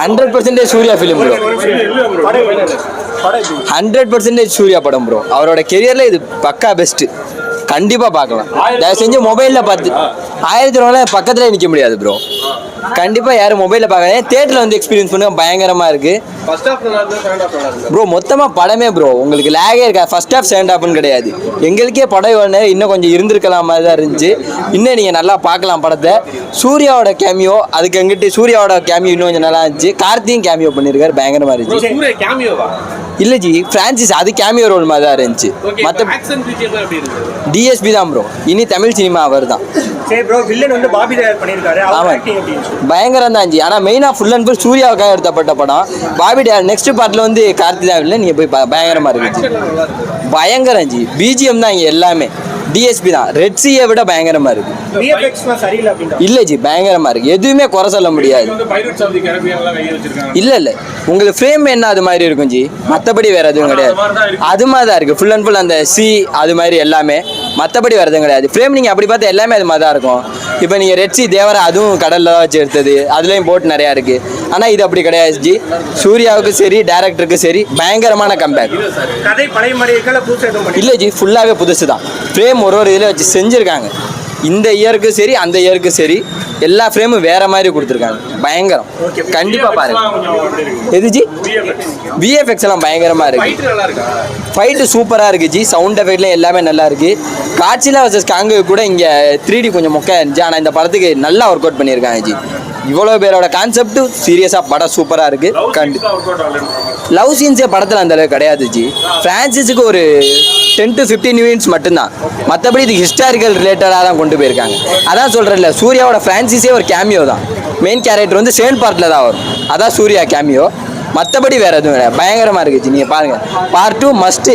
Hundred percentage Suriya film bro hundred percentage Suriya படம் bro அவரோட கெரியரில் இது பக்கா பெஸ்ட்டு கண்டிப்பாக பார்க்கலாம். தயவு செஞ்சு மொபைலில் பார்த்து ஆயிரத்தி ரூபாய் பக்கத்தில் நிற்க முடியாது ப்ரோ கண்டிப்பாக யாரும் மொபைலில் பார்க்காதீங்க. தேட்டரில் வந்து எக்ஸ்பீரியன்ஸ் பண்ணுங்க. பயங்கரமாக இருக்குது ப்ரோ மொத்தமாக படமே ப்ரோ உங்களுக்கு லேகே இருக்கா ஃபர்ஸ்ட் ஹாஃப் செகண்ட் ஹாஃப்னு கிடையாது. எங்களுக்கே படம் இவ்வளோ இன்னும் கொஞ்சம் இருந்திருக்கலாம் மாதிரி தான் இருந்துச்சு. இன்னும் நீங்கள் நல்லா பார்க்கலாம் படத்தை. சூர்யாவோட கேமியோ அதுக்கு எங்கிட்ட சூர்யாவோட கேமியோ இன்னும் கொஞ்சம் நல்லா இருந்துச்சு. கார்த்தியும் கேமியோ பண்ணியிருக்காரு. பயங்கரமாக இருந்துச்சு. இல்லை ஜி ஃப்ரான்சிஸ் அது கேமியோ ரோல் மாதிரி தான் இருந்துச்சு மற்ற டிஎஸ்பி தான் ப்ரோ இனி தமிழ் சினிமா அவர் தான் இருந்துச்சு? பயங்கரம் தான் ஜி ஆனால் மெயினாக ஃபுல் அண்ட் ஃபுல் சூர்யாவுக்காக எடுத்தப்பட்ட படம். பாபி டேர் நெக்ஸ்ட் பார்ட்டில் வந்து கார்த்தி தான் இல்லை நீங்கள் போய் பா- பயங்கரமா இருக்கு ஜி. ஆக்சன்ல நல்லா இருந்தது பயங்கரம் ஜி. பிஜிஎம் தான் இங்கே எல்லாமே. டிஎஸ்பி தான். ரெட் சியை விட பயங்கரமா இருக்கு. இல்லை ஜி பயங்கரமா இருக்கு. எதுவுமே குறை சொல்ல முடியாது. இல்லை இல்லை. உங்களுக்கு ஃப்ரேம் என்ன அது மாதிரி இருக்கும் ஜி? மற்றபடி வேற எதுவும் கிடையாது. அது மாதிரி தான் இருக்கு. ஃபுல் அண்ட் ஃபுல் அந்த சி அது மாதிரி எல்லாமே. மற்றபடி வேற எதுவும் கிடையாது. ஃப்ரேம் நீங்கள் அப்படி பார்த்தா எல்லாமே அது மாதிரி தான் இருக்கும். இப்போ நீங்கள் ரெட் சி தேவரா அதுவும் கடலில் தான் வச்சு எடுத்தது. அதுலேயும் போட் நிறையா இருக்கு. ஆனால் இது அப்படி கிடையாது ஜி. சூர்யாவுக்கும் சரி டேரக்டருக்கும் சரி பயங்கரமான கதை பழைய மாதிரி பண்ணி இல்லை ஜி ஃபுல்லாகவே புதுசு தான் ஃப்ரேம் ஒரு ஒரு இதில் வச்சு செஞ்சுருக்காங்க. இந்த இயருக்கு சரி அந்த இயருக்கு சரி எல்லா ஃப்ரேமும் வேற மாதிரி கொடுத்துருக்காங்க. பயங்கரம். கண்டிப்பாக பாருங்க. எது ஜி. விஎஃப்எக்ஸ் எல்லாம் பயங்கரமாக இருக்கு. ஃபைட்டு சூப்பராக இருக்கு? ஜி. சவுண்ட் எஃபெக்ட்லாம் எல்லாமே நல்லா இருக்கு. காட்சியில் வச்ச காங்கு கூட இங்கே த்ரீ டி கொஞ்சம் மொக்கையா இருந்துச்சு. ஆனால் இந்த படத்துக்கு நல்லா ஒர்க் அவுட் பண்ணியிருக்காங்க ஜி. இவ்வளோ பேரோட கான்செப்ட் சீரியஸாக படம் சூப்பராக இருக்கு. கண்டு லவ் சீன்ஸே படத்தில் அந்த அளவுக்கு கிடையாது ஜி. ஃப்ரான்சிஸுக்கு ஒரு டென் டு ஃபிஃப்டீன் மினிட்ஸ் மட்டும்தான். மற்றபடி இது ஹிஸ்டாரிக்கல் ரிலேட்டடாக தான் கொண்டு போயிருக்காங்க. அதான் சொல்கிறேன்ல சூர்யாவோட ஃப்ரான்சிஸே ஒரு கேமியோ தான். மெயின் கேரக்டர் வந்து செகண்ட் பார்ட்டில் தான் வரும். அதான் சூர்யா கேமியோ மற்றபடி வேறு எதுவும் கிடையாது. பயங்கரமாக இருக்குது ஜி நீங்கள் பாருங்கள் பார்ட் டூ மஸ்ட்டு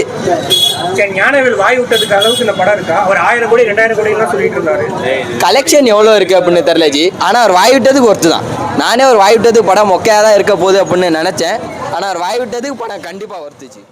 சரி ஞானவேல் வாய் விட்டதுக்கு அளவுக்கு இந்த படம் இருக்கா? அவர் ஆயிரம் கோடி ரெண்டாயிரம் கோடி சொல்லிட்டு இருந்தாரு. கலெக்ஷன் எவ்வளோ இருக்குது அப்படின்னு தெரில ஜி. ஆனால் அவர் வாய் விட்டதுக்கு ஒருத்து தான். நானே ஒரு வாய் விட்டதுக்கு படம் மொக்கையாக தான் இருக்க போகுது அப்படின்னு நினச்சேன். ஆனால் அவர் வாய் விட்டதுக்கு படம் கண்டிப்பாக ஒருத்துச்சு